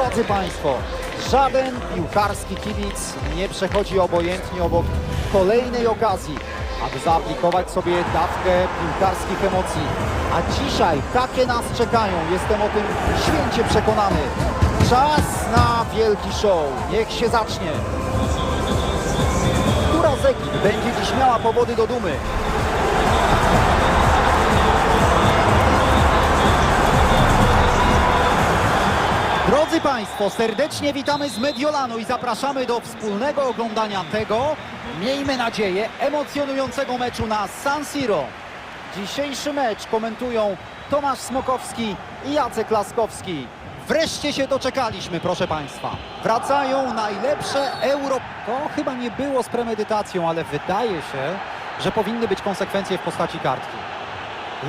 Drodzy Państwo, żaden piłkarski kibic nie przechodzi obojętnie obok kolejnej okazji, aby zaaplikować sobie dawkę piłkarskich emocji. A dzisiaj takie nas czekają, jestem o tym święcie przekonany. Czas na wielki show, niech się zacznie. Która z ekip będzie dziś miała powody do dumy? Drodzy Państwo, serdecznie witamy z Mediolanu i zapraszamy do wspólnego oglądania tego, miejmy nadzieję, emocjonującego meczu na San Siro. Dzisiejszy mecz komentują Tomasz Smokowski i Jacek Laskowski. Wreszcie się doczekaliśmy, proszę Państwa. Wracają najlepsze euro... To chyba nie było z premedytacją, ale wydaje się, że powinny być konsekwencje w postaci kartki.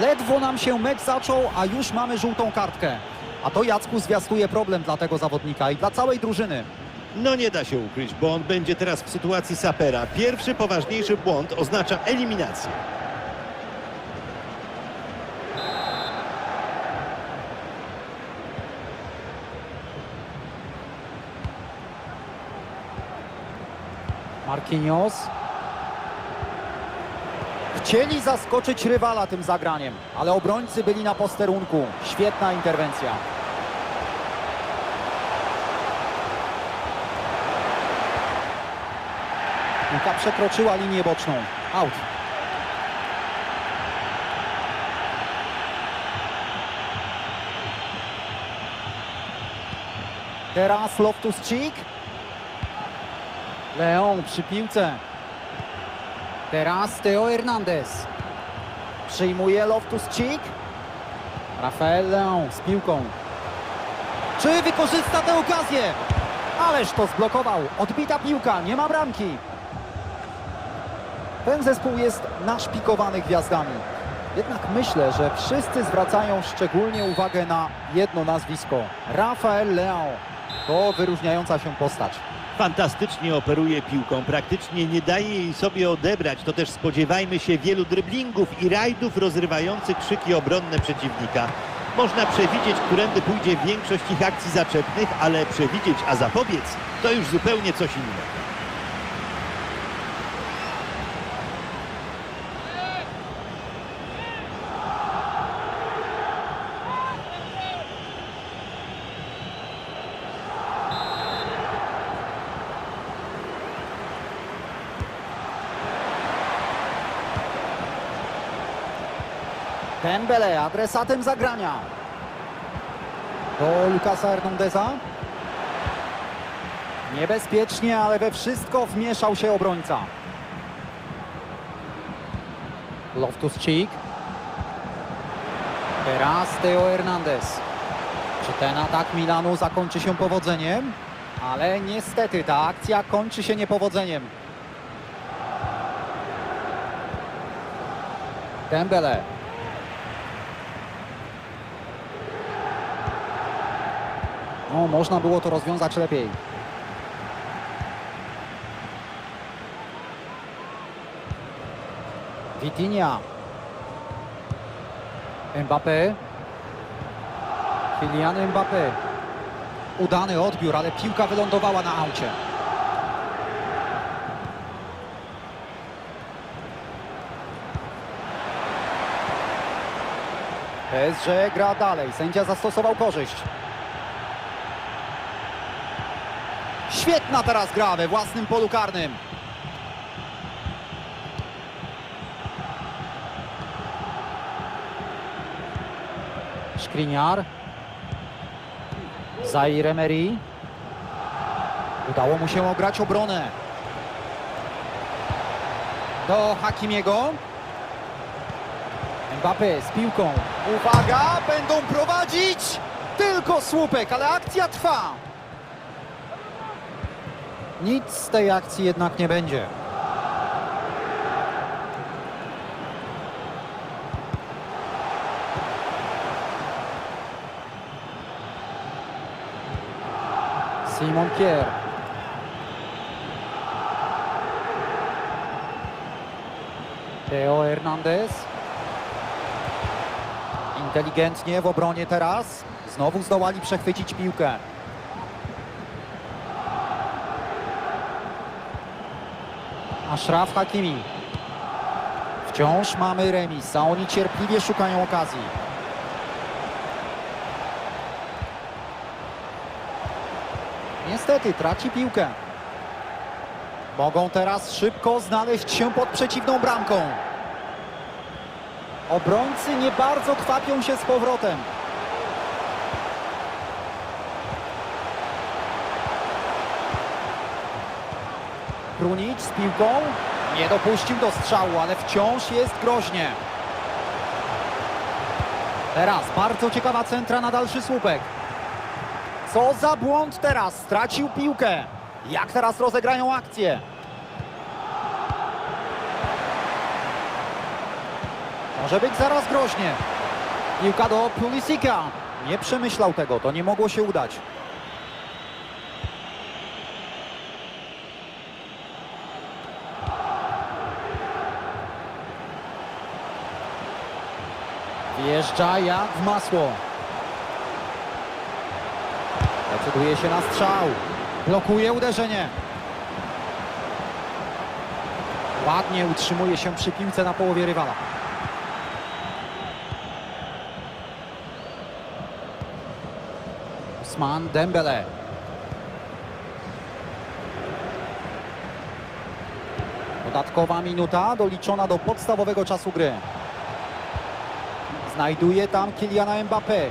Ledwo nam się mecz zaczął, a już mamy żółtą kartkę. A to Jacku zwiastuje problem dla tego zawodnika i dla całej drużyny. No nie da się ukryć, bo on będzie teraz w sytuacji sapera. Pierwszy poważniejszy błąd oznacza eliminację. Marquinhos. Chcieli zaskoczyć rywala tym zagraniem, ale obrońcy byli na posterunku. Świetna interwencja. Piłka przekroczyła linię boczną. Out. Teraz Loftus-Cheek. Leon przy piłce. Teraz Teo Hernandez. Przyjmuje Loftus-Cheek. Rafael Leon z piłką. Czy wykorzysta tę okazję? Ależ to zblokował. Odbita piłka, nie ma bramki. Ten zespół jest naszpikowany gwiazdami. Jednak myślę, że wszyscy zwracają szczególnie uwagę na jedno nazwisko. Rafael Leão. To wyróżniająca się postać. Fantastycznie operuje piłką, praktycznie nie daje jej sobie odebrać. To też spodziewajmy się wielu dryblingów i rajdów rozrywających krzyki obronne przeciwnika. Można przewidzieć, którędy pójdzie większość ich akcji zaczepnych, ale przewidzieć, a zapobiec, to już zupełnie coś innego. Dembele adresatem zagrania. Do Lukasa Hernandeza. Niebezpiecznie, ale we wszystko wmieszał się obrońca. Loftus-Cheek. Teraz Teo Hernandez. Czy ten atak Milanu zakończy się powodzeniem? Ale niestety ta akcja kończy się niepowodzeniem. Dembele. No, można było to rozwiązać lepiej. Vitinha. Mbappé. Kylian Mbappé. Udany odbiór, ale piłka wylądowała na aucie. PSG gra dalej. Sędzia zastosował korzyść. Świetna teraz gra we własnym polu karnym. Skriniar. Zaire Emery. Udało mu się ograć obronę. Do Hakimiego. Mbappé z piłką. Uwaga, będą prowadzić. Tylko słupek, ale akcja trwa. Nic z tej akcji jednak nie będzie. Simon Kier. Teo Hernandez. Inteligentnie w obronie teraz. Znowu zdołali przechwycić piłkę. Ashraf Hakimi. Wciąż mamy remis, a oni cierpliwie szukają okazji. Niestety traci piłkę. Mogą teraz szybko znaleźć się pod przeciwną bramką. Obrońcy nie bardzo kwapią się z powrotem. Krunic z piłką. Nie dopuścił do strzału, ale wciąż jest groźnie. Teraz bardzo ciekawa centra na dalszy słupek. Co za błąd teraz? Stracił piłkę. Jak teraz rozegrają akcję? Może być zaraz groźnie. Piłka do Pulisika. Nie przemyślał tego, to nie mogło się udać. Wjeżdża jak w masło. Decyduje się na strzał. Blokuje uderzenie. Ładnie utrzymuje się przy piłce na połowie rywala. Usman Dembele. Dodatkowa minuta doliczona do podstawowego czasu gry. Znajduje tam Kyliana Mbappé.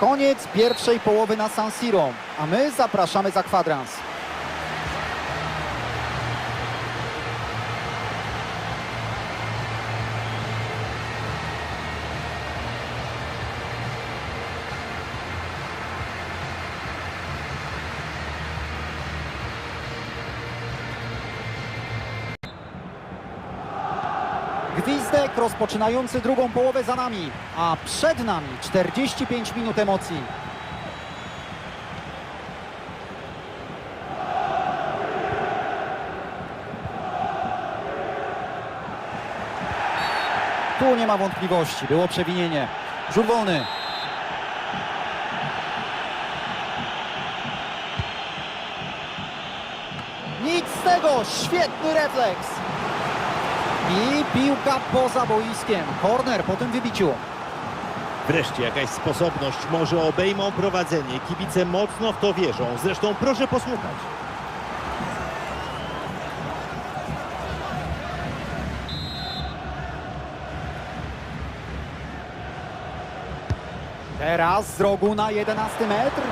Koniec pierwszej połowy na San Siro, a my zapraszamy za kwadrans. Gwizdek rozpoczynający drugą połowę za nami, a przed nami 45 minut emocji. Tu nie ma wątpliwości, było przewinienie. Rzut wolny. Nic z tego, świetny refleks. I piłka poza boiskiem. Korner po tym wybiciu. Wreszcie jakaś sposobność, może obejmą prowadzenie. Kibice mocno w to wierzą. Zresztą proszę posłuchać. Teraz z rogu na 11 metr.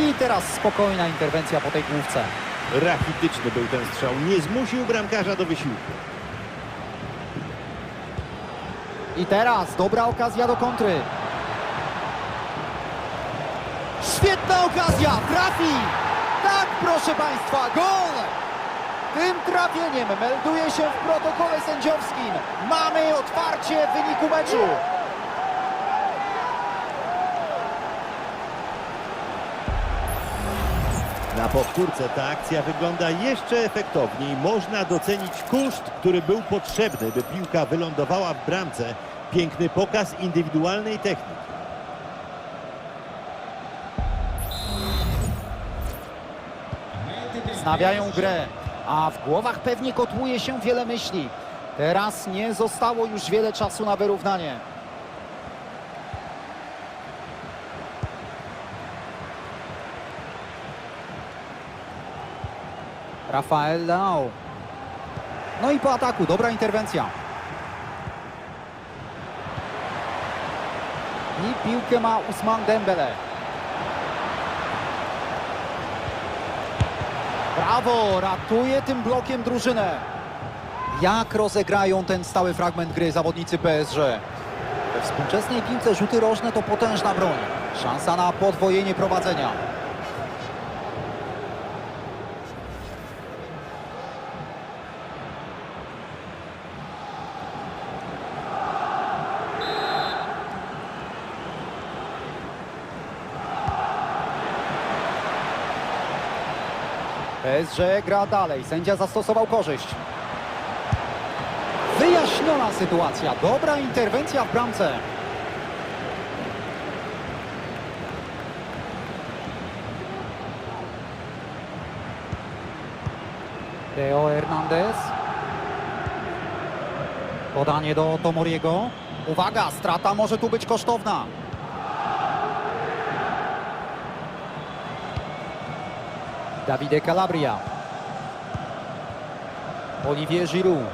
I teraz spokojna interwencja po tej główce. Rachityczny był ten strzał. Nie zmusił bramkarza do wysiłku. I teraz dobra okazja do kontry. Świetna okazja, trafi! Tak, proszę Państwa, gol! Tym trafieniem melduje się w protokole sędziowskim. Mamy otwarcie wyniku meczu. Na powtórce ta akcja wygląda jeszcze efektowniej. Można docenić kunszt, który był potrzebny, by piłka wylądowała w bramce. Piękny pokaz indywidualnej techniki. Znawiają grę, a w głowach pewnie kotłuje się wiele myśli. Teraz nie zostało już wiele czasu na wyrównanie. Rafael Leao. No i po ataku, dobra interwencja. I piłkę ma Usman Dembele. Brawo, ratuje tym blokiem drużynę. Jak rozegrają ten stały fragment gry zawodnicy PSG? We współczesnej piłce rzuty rożne to potężna broń. Szansa na podwojenie prowadzenia. PSG gra dalej. Sędzia zastosował korzyść. Wyjaśniona sytuacja. Dobra interwencja w bramce. Teo Hernandez. Podanie do Tomoriego. Uwaga, strata może tu być kosztowna. Davide Calabria. Olivier Giroud.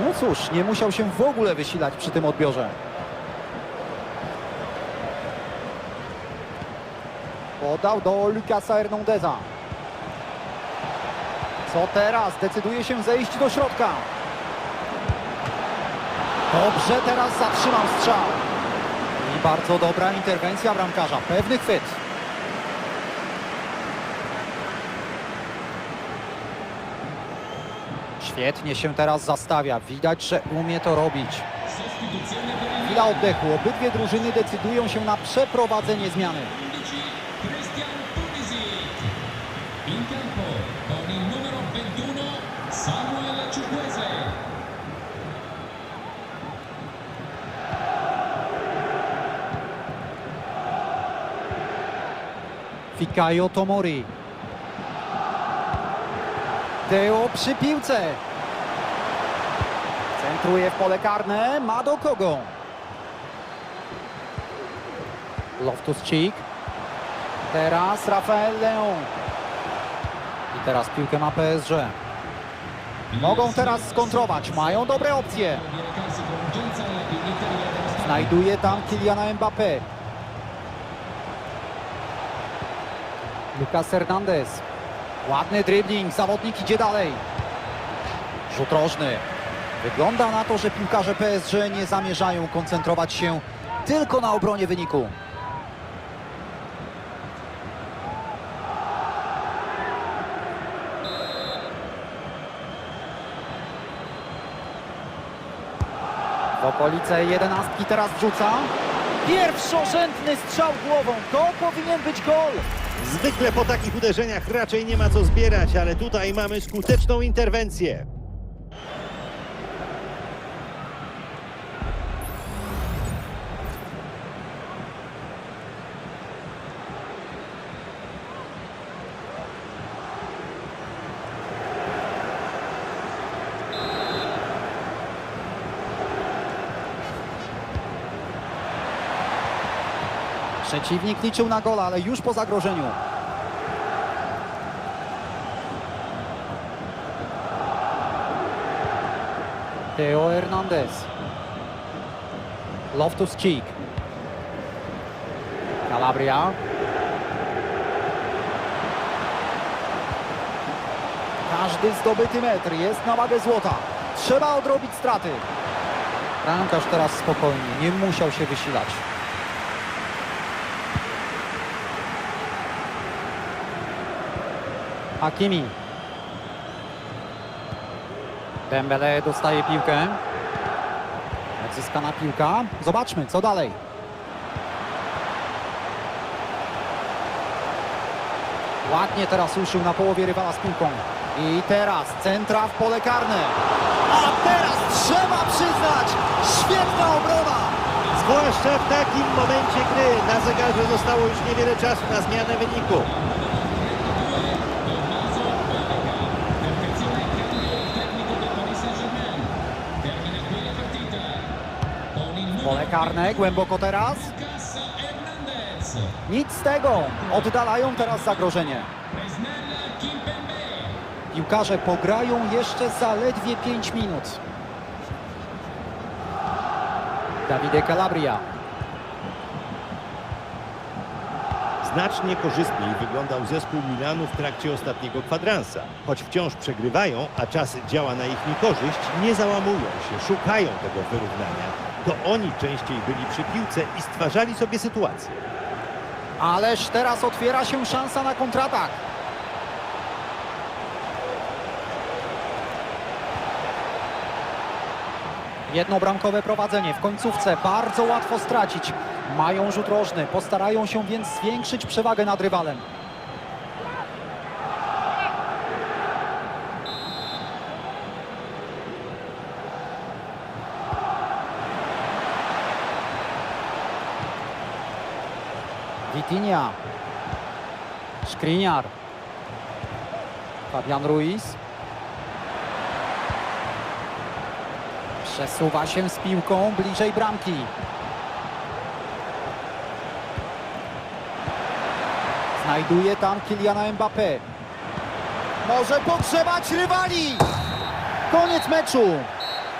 No cóż, nie musiał się w ogóle wysilać przy tym odbiorze. Podał do Lucasa Hernandeza. Co teraz? Decyduje się zejść do środka. Dobrze teraz zatrzymał strzał. I bardzo dobra interwencja bramkarza. Pewny chwyt. Świetnie się teraz zastawia. Widać, że umie to robić. Chwila oddechu. Obydwie drużyny decydują się na przeprowadzenie zmiany. Christian Pulisic. In campo con il numero 21 Samuel Chukwueze. Fikayo Tomori. Teo przy piłce. Centruje w pole karne. Ma do kogo? Loftus-Cheek. Teraz Rafael Leon. I teraz piłkę ma PSG. Mogą teraz skontrować. Mają dobre opcje. Znajduje tam Kyliana Mbappé. Lucas Hernandez. Ładny dribbling, zawodnik idzie dalej. Rzut rożny. Wygląda na to, że piłkarze PSG nie zamierzają koncentrować się tylko na obronie wyniku. W okolice jedenastki teraz wrzuca. Pierwszorzędny strzał głową. To powinien być gol. Zwykle po takich uderzeniach raczej nie ma co zbierać, ale tutaj mamy skuteczną interwencję. Przeciwnik liczył na gola, ale już po zagrożeniu. Teo Hernandez. Loftus-Cheek. Calabria. Każdy zdobyty metr jest na wagę złota. Trzeba odrobić straty. Bramkarz teraz spokojnie, nie musiał się wysilać. Hakimi. Dembele dostaje piłkę. Odzyskana piłka. Zobaczmy, co dalej. Ładnie teraz ruszył na połowie rywala z piłką. I teraz centra w pole karne. A teraz trzeba przyznać, świetna obrona. Zwłaszcza w takim momencie gry na zegarze zostało już niewiele czasu na zmianę wyniku. Pole karne, głęboko teraz. Nic z tego. Oddalają teraz zagrożenie. Piłkarze pograją jeszcze zaledwie 5 minut. Davide Calabria. Znacznie korzystniej wyglądał zespół Milanu w trakcie ostatniego kwadransa. Choć wciąż przegrywają, a czas działa na ich niekorzyść, nie załamują się, szukają tego wyrównania. To oni częściej byli przy piłce i stwarzali sobie sytuację. Ależ teraz otwiera się szansa na kontratak. Jednobramkowe prowadzenie w końcówce bardzo łatwo stracić. Mają rzut rożny, postarają się więc zwiększyć przewagę nad rywalem. Vitinha. Skriniar. Fabian Ruiz. Przesuwa się z piłką bliżej bramki. Znajduje tam Kyliana Mbappé. Może pogrzebać rywali! Koniec meczu!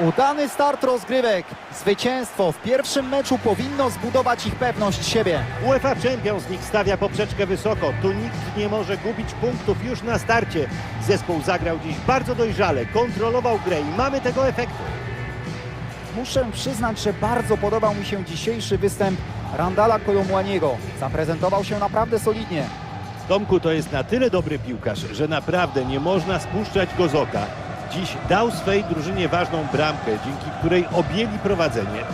Udany start rozgrywek. Zwycięstwo w pierwszym meczu powinno zbudować ich pewność siebie. UEFA Champions League stawia poprzeczkę wysoko. Tu nikt nie może gubić punktów już na starcie. Zespół zagrał dziś bardzo dojrzale, kontrolował grę i mamy tego efektu. Muszę przyznać, że bardzo podobał mi się dzisiejszy występ Randala Kolomłaniego. Zaprezentował się naprawdę solidnie. Tomku to jest na tyle dobry piłkarz, że naprawdę nie można spuszczać go z oka. Dziś dał swej drużynie ważną bramkę, dzięki której objęli prowadzenie.